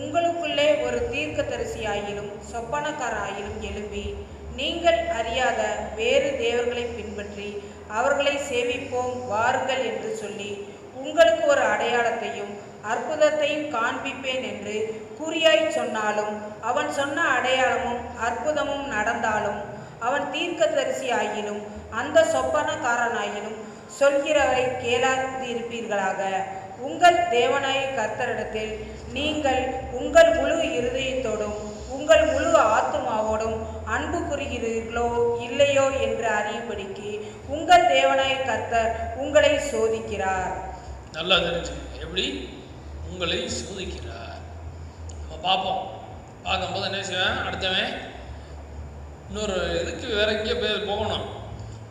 உங்களுக்குள்ளே ஒரு தீர்க்கதரிசியாயிலும் சொப்பனக்காராயிலும் எழும்பி நீங்கள் அறியாத வேறு தேவர்களை பின்பற்றி அவர்களை சேவிப்போம் வாருங்கள் என்று சொல்லி உங்களுக்கு ஒரு அடையாளத்தையும் அற்புதத்தையும் காண்பிப்பேன் என்று குறியாய் சொன்னாலும் அவன் சொன்ன அடையாளமும் அற்புதமும் நடந்தாலும் அவன் தீர்க்கதரிசியாயினும் அந்த சொப்பனக்காரனாயிலும் சொல்கிறவரை கேளாதிருப்பீர்களாக. உங்கள் தேவனாய கர்த்தரிடத்தில் நீங்கள் உங்கள் முழு இருதயத்தோடும் உங்கள் முழு ஆத்துமாவோடும் அன்பு கூறுகிறீர்களோ இல்லையோ என்று அறியும்படிக்கு உங்கள் தேவனாய கர்த்தர் உங்களை சோதிக்கிறார். நல்லா தெரிஞ்சு எப்படி? உங்களை சோதிக்கிறார். நம்ம பார்ப்போம். பார்க்கும்போது என்ன செய்வேன்? அடுத்தவன் இன்னொரு இதுக்கு வேற எங்கேயோ போய் போகணும்.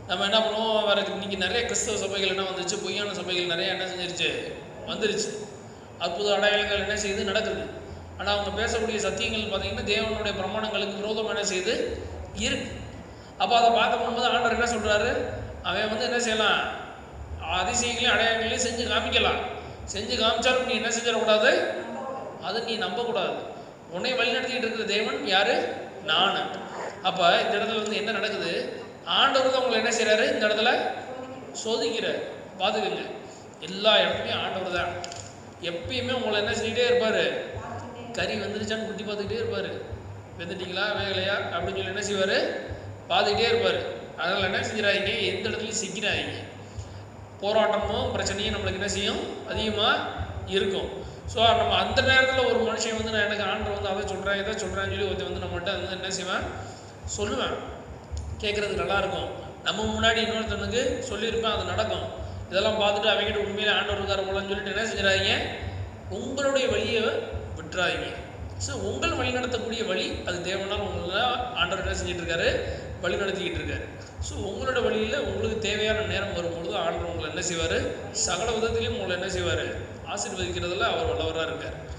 நம்ம என்ன பண்ணுவோம் வேறு இன்னைக்கு நிறைய கிறிஸ்தவ சபைகள் என்ன வந்துருச்சு பொய்யான சபைகள் நிறைய என்ன செஞ்சிருச்சு வந்துருச்சு. அற்புத அடையாளங்கள் என்ன செய்யுது நடக்குது. ஆனால் அவங்க பேசக்கூடிய சத்தியங்கள் பார்த்தீங்கன்னா தேவனுடைய பிரமாணங்களுக்கு விரோதம் என்ன செய்யுது இருக்கு. அப்போ அதை பார்க்க போகும்போது ஆண்டவர் என்ன சொல்கிறாரு அவன் வந்து என்ன செய்யலாம்? அதிசயங்களையும் அடையாளங்களையும் செஞ்சு காமிக்கலாம். செஞ்சு காமிச்சாலும் நீ என்ன செஞ்சிடக்கூடாது? அதை நீ நம்பக்கூடாது. உன்னை வழிநடத்திக்கிட்டு இருக்கிற தேவன் யாரு? நான். அப்போ இந்த இடத்துல வந்து என்ன நடக்குது? ஆண்டவர் தான் உங்களை என்ன செய்கிறாரு இந்த இடத்துல சோதிக்கிறார். பார்த்துக்குங்க எல்லா இடத்துலையும் ஆண்டவர் தான். எப்பயுமே உங்களை என்ன செஞ்சுட்டே இருப்பார்? கறி வந்துருச்சான்னு குட்டி பார்த்துக்கிட்டே இருப்பார். வெந்துட்டீங்களா? வேகலையா? அப்படின்னு சொல்லி என்ன செய்வார்? பார்த்துக்கிட்டே இருப்பார். அதனால் என்ன செஞ்சிடாதீங்க. எந்த இடத்துலையும் சிக்கிறாதீங்க போராட்டமும் பிரச்சனையும் நம்மளுக்கு என்ன செய்யும்? அதிகமாக இருக்கும். ஸோ நம்ம அந்த நேரத்தில் ஒரு மனுஷன் வந்து நான் எனக்கு ஆண்டர் வந்து அதை சொல்கிறேன் இதை சொல்கிறேன்னு சொல்லி ஒருத்தர் வந்து நம்மகிட்ட வந்து என்ன செய்வேன்? சொல்லுவேன். கேட்குறது நல்லாயிருக்கும் நம்ம முன்னாடி இன்னொருத்தனுக்கு சொல்லியிருப்பேன் அது நடக்கும். இதெல்லாம் பார்த்துட்டு அவங்ககிட்ட உண்மையிலே ஆண்டவர் இருக்கார் போலன்னு சொல்லிட்டு என்ன செஞ்சிடாதீங்க? உங்களுடைய வழியை விட்டுறாதீங்க. ஸோ உங்கள் வழி நடத்தக்கூடிய வழி அது தேவனால் உங்களை ஆண்டவர் என்ன செஞ்சுட்டு இருக்காரு வழி நடத்திக்கிட்டு இருக்காரு ஸோ உங்களோட வழியில் உங்களுக்கு தேவையான நேரம் வரும்பொழுது ஆண்டவர் உங்களை என்ன செய்வார்? சகல விதத்திலையும் உங்களை என்ன செய்வார்? ஆசீர்வதிக்கிறதுல அவர் வல்லவராக இருக்கார்.